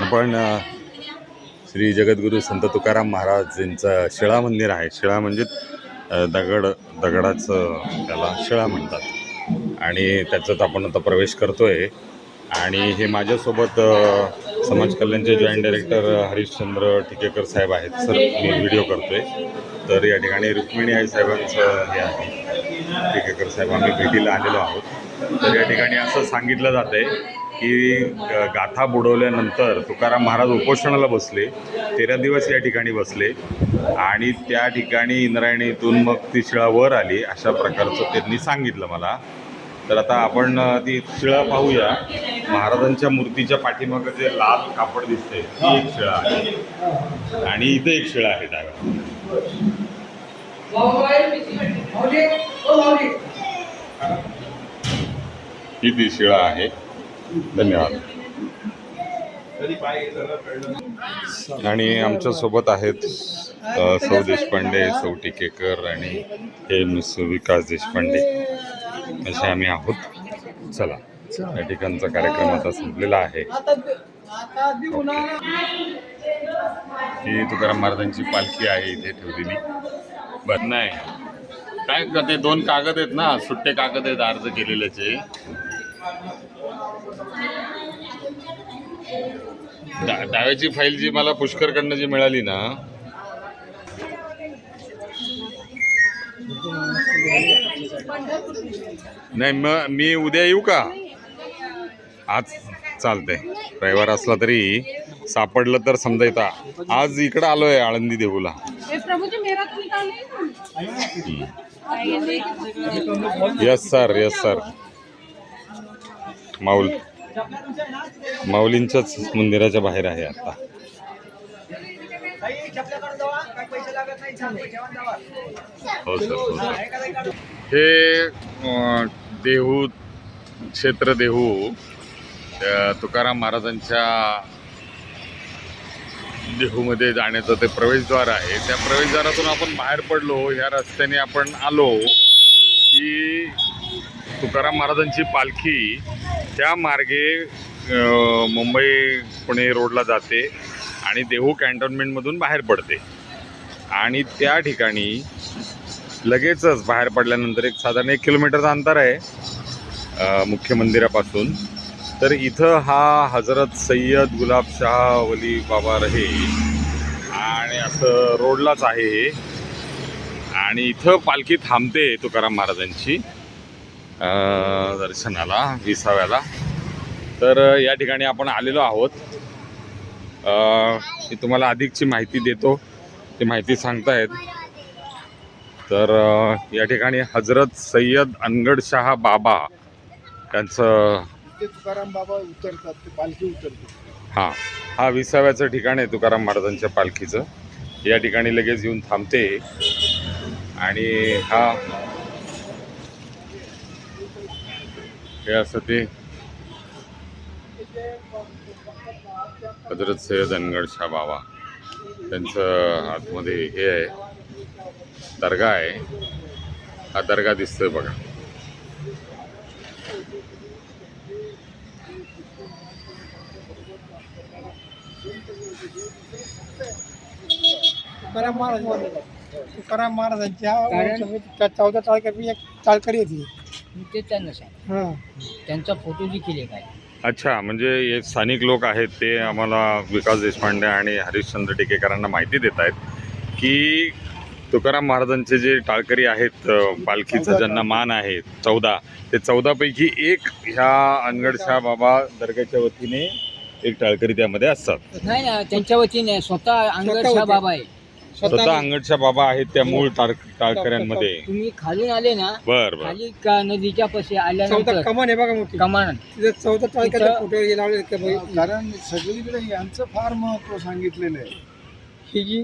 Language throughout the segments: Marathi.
आपण श्री जगद्गुरू संत तुकाराम महाराज यांचं शिळा मंदिर आहे. शिळा म्हणजे दगड दगडाचं त्याला शिळा म्हणतात. आणि त्याच्यात आपण आता प्रवेश करतोय. आणि हे माझ्यासोबत समाज कल्याणचे जॉईंट डायरेक्टर हरिश्चंद्र टिकेकर साहेब आहेत. सर मी व्हिडिओ करतोय. तर या ठिकाणी रुक्मिणी आई साहेबांचं हे आहे. टिकेकर साहेब आम्ही भेटीला आलेलो आहोत. तर या ठिकाणी असं सांगितलं जात आहे की ग- गाथा बुडवल्यानंतर तुकाराम महाराज उपोषणाला बसले तेरा दिवस या ठिकाणी बसले आणि त्या ठिकाणी इंद्रायणीतून मग ती शिळा वर आली अशा प्रकारचं त्यांनी सांगितलं मला. तर आता आपण ती शिळा पाहूया. महाराजांच्या मूर्तीच्या पाठीमागं जे लाल कापड दिसते ती एक शिळा आहे. आणि इथे एक शिळा आहे डाव्या. ही ती शिळा आहे. धन्यवाद. आणि आमच्यासोबत आहेत सौ देशपांडे सौ टिकेकर आणि हे मिस विकास देशपांडे. असे आम्ही आहोत. चला या ठिकाणचा कार्यक्रम आता संपलेला आहे. ही तुकाराम महाराजांची पालखी आहे इथे ठेवलेली. बर नाही. काय ते दोन कागद आहेत ना? सुट्टे कागद आहेत अर्ज केलेल्याचे. डाव्याची फाईल जी मला पुष्करकडनं जी मिळाली ना नाही मग मी उद्या येऊ का? आज चालतंय. रविवार असला तरी सापडलं तर समजा येतं आज इकडं आलोय आळंदी देऊला. यस सर यस सर माऊल माऊलींच्याच मंदिराच्या बाहेर आहे आता. हो सर. हो सर हे देहू क्षेत्र देहू तुकाराम महाराजांच्या देहूमध्ये जाण्याचं ते प्रवेशद्वार आहे. त्या प्रवेशद्वारातून आपण बाहेर पडलो ह्या रस्त्याने आपण आलो की तुकाराम महाराजांची पालखी त्या मार्गे मुंबई पुणे रोडला जाते आणि देहू कॅन्टोन्मेंटमधून बाहेर पडते. आणि त्या ठिकाणी लगेचच बाहेर पडल्यानंतर एक साधारण एक किलोमीटरचं अंतर आहे मुख्य मंदिरापासून. तर इथं हा हजरत सय्यद गुलाबशाह वली बाबा रहे आणि असं रोडलाच आहे हे. आणि इथं पालखी थांबते तुकाराम महाराजांची दर्शनाला विसाव्याला. तर या ठिकाणी आपण आलेलो आहोत. मी तुम्हाला अधिकची माहिती देतो. ती माहिती सांगतायत. तर या ठिकाणी हजरत सय्यद अनगडशहा बाबा यांचं ते तुकाराम बाबा उतरतात ते पालखी उतरते हां हा विसाव्याचं ठिकाण आहे तुकाराम महाराजांच्या पालखीचं. या ठिकाणी लगेच येऊन थांबते. आणि हा हे असं ते हजरत सय्यद अनगड शाह बाबा. त्यांचं आतमध्ये हे आहे. दर्गा आहे. हा दर्गा दिसतोय बघा. तुकाराम महाराज तुकाराम महाराजांच्या चौदा तारखेला एक चालकरी येते मी ते त्यांना सांग हां. त्यांचा फोटो देखील एक आहे. अच्छा म्हणजे हे स्थानिक लोक आहेत ते आम्हाला विकास देशपांडे आणि हरिश्चंद्र टिकेकरांना माहिती देत आहेत की तुकाराम महाराजांचे जे टाळकरी आहेत पालखीचा ज्यांना मान आहे चौदा ते चौदापैकी एक ह्या अनगडशाह बाबा दर्ग्याच्या वतीने एक टाळकरी त्यामध्ये असतात. नाही ना त्यांच्या वतीने स्वतः होते. बाबा आहे स्वतः अंगडशाह बाबा आहेत त्या मूळ टाळ टाळकऱ्यांमध्ये तुम्ही खालून आले ना बर बर. खाली का नदीच्या पशी आल्यानंतर कमान आहे बघा मोठी. कमान. तिथे चौदा तारखेला तिथं- फोटो हे लावले का बाई? कारण सगळीकडे यांचं फार महत्त्व सांगितलेलं आहे. ही जी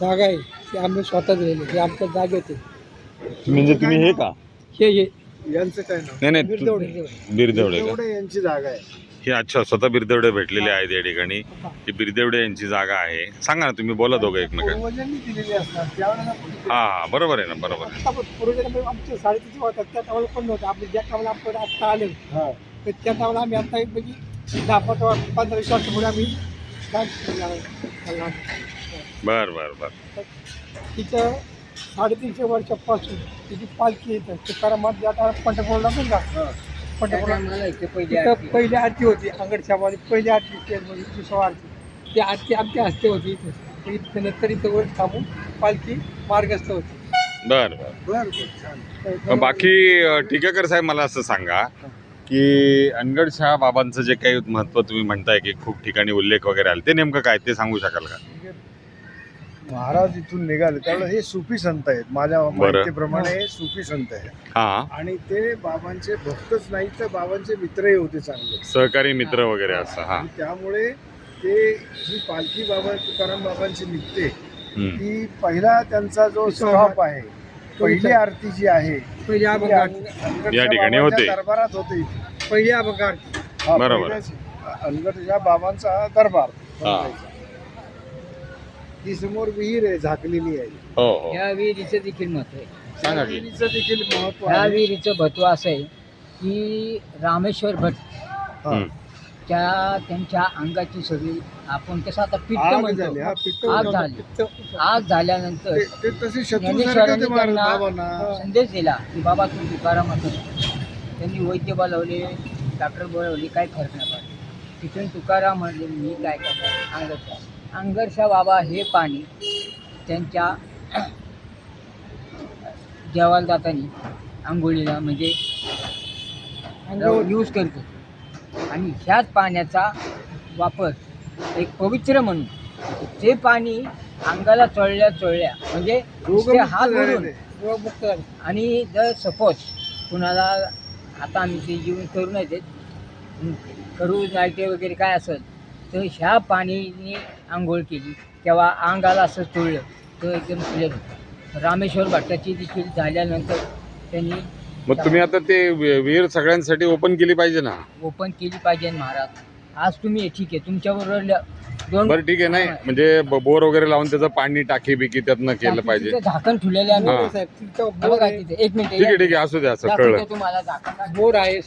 जागा आहे ती आम्ही स्वतःच राहिले हे आमच्या जागेत आहे. म्हणजे तुम्ही हे का? हे हे. यांचं काय नाव? नाही नाही बिरदेवडे. बिरदेवडे का? एवढे यांची जागा आहे. ही अच्छा स्वतः बिरदेवडे भेटलेले आहेत या ठिकाणी. ही बिरदेवडे यांची जागा आहे. सांगा ना तुम्ही बोला दोघं एकमेकांना. पूर्वजांनी दिलेली असतात. त्यावेळेला आपण- हा हा बरोबर आहे ना बरोबर आहे. आता पूर्वजांनी आमचे साडेतीनशे होतात त्या टावला पण नव्हतं आपले ज्या टावला आपण आत्ता आले हा. तर त्या टावला आम्ही आता एक म्हणजे दहा पंधरा वर्ष- पंधरा वीस वर्षापुढे आम्ही. बर बर बर. तिचं साडेतीनशे वर्षापासून तिची पालखी येतं तुकारामात ज्या टाळा पंढरपूर लागून का? हा. पंढरपूर मला इथे पहिले आरती. पहिली आरती होती अंगडशामध्ये पहिली आरती केली दुसरा आरती. ती आरती आमच्या हस्ते होती इथं. इथं नंतर इथं वर थांबून पालखी मार्गस्थ होती. बर बर. बाकी टीकाकर साहेब मला असं सांगा की अनगडशहा बाबांचं जे काही महत्त्व तुम्ही म्हणताय की खूप ठिकाणी उल्लेख वगैरे आले ते नेमकं काय? ते सांगू शकाल का? महाराज इथून निघाले. त्यावेळेस हे सुफी संत आहेत. माझ्या माहितीप्रमाणे हे सुफी संत आहेत. हा. आणि ते बाबांचे भक्तच नाही तर बाबांचे मित्रही होते चांगले. सहकारी मित्र वगैरे असं हा. आणि त्यामुळे ते ही पालखी बाबा तुकाराम बाबांची निघते हम्म. ती पहिला त्यांचा जो स्टॉप आहे पहिली आरती जी आहे पहिली ती या ठिकाणी बाबांच्या होते. दरबारात होते इथे. पहिली अभंग आरती हा, बरोबर. पहिल्याच बाबांचा हा. दरबार हा. ही समोर विहीर आहे झाकलेली आहे. हो हो. ह्या विहिरीचं देखील महत्त्व आहे. सांगा त्या की विहिरीचं देखील महत्त्व ह्या आहे. विहिरीचं महत्त्व असं आहे की रामेश्वर भट हा. हम्म. त्या त्यांच्या अंगाची सगळी आपण कसं आता पित्त आग म्हणतो. झाली हा पित्त आग होतं. झाली. पित्त- आग झाल्यानंतर ते ते तसे शत्रू ज्ञानेश्वरांनी सारखे ते त्यांना- बाबांना. संदेश दिला की बाबा तू तुकाराम असं त्यांनी वैद्य बोलावले डॉक्टर बोलावले काय फरक नाही पडला तिथून तुकाराम म्हणले मी काय करणार? अंगरशा अंगरशा बाबा हे पाणी त्यांच्या जेवायला जाताना आंघोळीला म्हणजे यूज करतो आणि ह्याच पाण्याचा वापर एक पवित्र म्हणून ते पाणी अंगाला चळल्या चळल्या म्हणजे हात भरून. रोगमुक्त. आणि जर सपोज कुणाला आता आम्ही ते जीवन करू नाही देत करू नाईटे वगैरे काय असेल तर ह्या पाणीने आंघोळ केली. तेव्हा अंगाला असं चोळलं. तर एकदम क्लिअर होतं. रामेश्वर भट्टाची देखील झाल्यानंतर त्यांनी मग तुम्ही आता ते वि- विहीर सगळ्यांसाठी ओपन केली पाहिजे ना? ओपन केली पाहिजे महाराज. आज तुम्ही ठीक आहे. तुमच्याबरोबर ल- दोन बरं ठीक आहे. नाही म्हणजे ब- बोर वगैरे लावून त्याचं पाणी टाकी बिकी त्यातनं केलं पाहिजे. तिथं झाकण ठेवलेले. आम्ही. हे. बघा तिथे एक मिनिट. ठीक आहे ठीक आहे. असू दे असं कळलं. तुम्हाला झाकण. बोर आहे